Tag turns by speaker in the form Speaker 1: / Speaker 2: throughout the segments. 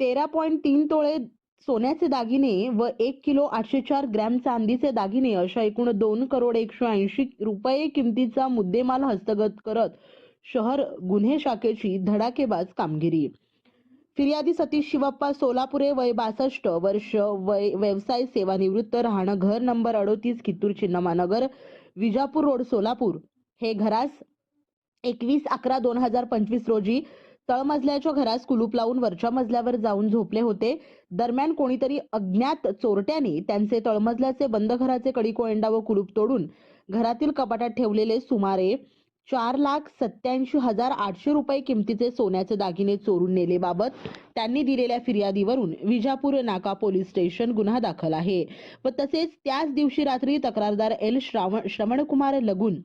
Speaker 1: तेरा पॉईंट तीन तोळे सोन्याचे दागिने व एक किलो आठशे चार ग्रॅम चांदीचे दागिने अशा एकूण दोन करोड एकशे ऐंशी रुपये किमतीचा मुद्देमाल हस्तगत करत शहर गुन्हे शाखेची धडाकेबाज कामगिरी. फिर्यादी सतीश शिवप्पा सोलापुरे वय बासष्ट वर्ष वय व्यवसाय सेवानिवृत्त राहणं घर नंबर अडोतीस कित्तूर चिन्नमानगर विजापूर रोड सोलापूर. हे घरास एकवीस अकरा दोन हजार पंचवीस रोजी तळमजल्याच्या घरास कुलूप लावून वरच्या मजल्यावर जाऊन झोपले होते. दरम्यान कोणीतरी अज्ञात चोरट्याने त्यांचे तळमजल्याचे बंद घराचे कडी कोयंडा व कुलूप तोडून घरातील कपाटात ठेवलेले सुमारे चार लाख सत्याऐंशी हजार आठशे रुपये किमतीचे सोन्याचे दागिने चोरून नेलेबाबत त्यांनी दिलेल्या फिर्यादीवरून विजापूर नाका पोलीस स्टेशन गुन्हा दाखल आहे व तसेच त्याच दिवशी रात्री तक्रारदार एल श्रावण श्रवणकुमार लगून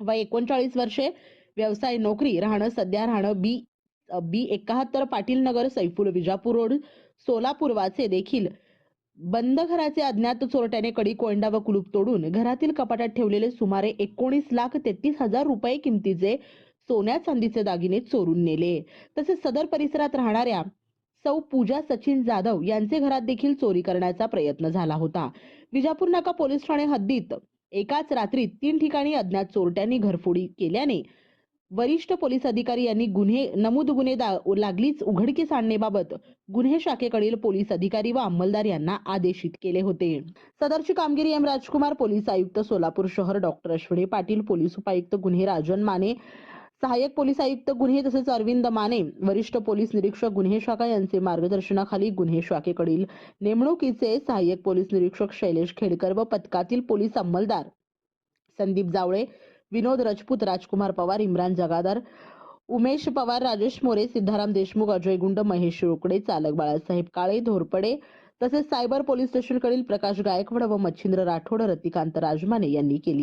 Speaker 1: व एकोणचाळीस वर्षे व्यवसाय नोकरी राहणं सध्या राहणं बी बी एकाहत्तर पाटील नगर सैफुल विजापूर रोड सोलापूरवाचे देखील. बंद घराचे अज्ञात चोरट्याने कडी कोयंडा व कुलूप तोडून घरातील कपाटात ठेवलेले सुमारे एकोणीस लाख तेहतीस हजार रुपये किमतीचे सोन्या चांदीचे दागिने चोरून नेले. तसेच सदर परिसरात राहणाऱ्या सौ पूजा सचिन जाधव यांचे घरात देखील चोरी करण्याचा प्रयत्न झाला होता. विजापूर नाका पोलीस ठाणे हद्दीत एकाच रात्रीत तीन ठिकाणी अज्ञात चोरट्यांनी घरफोडी केल्याने वरिष्ठ पोलीस अधिकारी यांनी गुन्हे नमूद गुन्हे दा- लागलीच उघडकीस आणण्याबाबत गुन्हे शाखेकडील पोलीस अधिकारी व अंमलदार यांना आदेशित केले होते. सदरची कामगिरी एम राजकुमार पोलीस आयुक्त सोलापूर शहर डॉक्टर अश्विनी पाटील पोलीस उपायुक्त गुन्हे राजन माने सहाय्यक पोलीस आयुक्त गुन्हे तसेच अरविंद माने वरिष्ठ पोलीस निरीक्षक गुन्हे शाखा यांचे मार्गदर्शनाखाली गुन्हे शाखेकडील नेमणुकीचे सहाय्यक पोलीस निरीक्षक शैलेश खेडकर व पथकातील पोलीस अंमलदार संदीप जावळे विनोद राजपूत राजकुमार पवार इम्रान जगादार उमेश पवार राजेश मोरे सिद्धाराम देशमुख अजय गुंड महेश रोकडे चालक बाळासाहेब काळे धोरपडे तसेच सायबर पोलीस स्टेशनकडील प्रकाश गायकवाड व मच्छिंद्र राठोड रतिकांत राजमाने यांनी केली.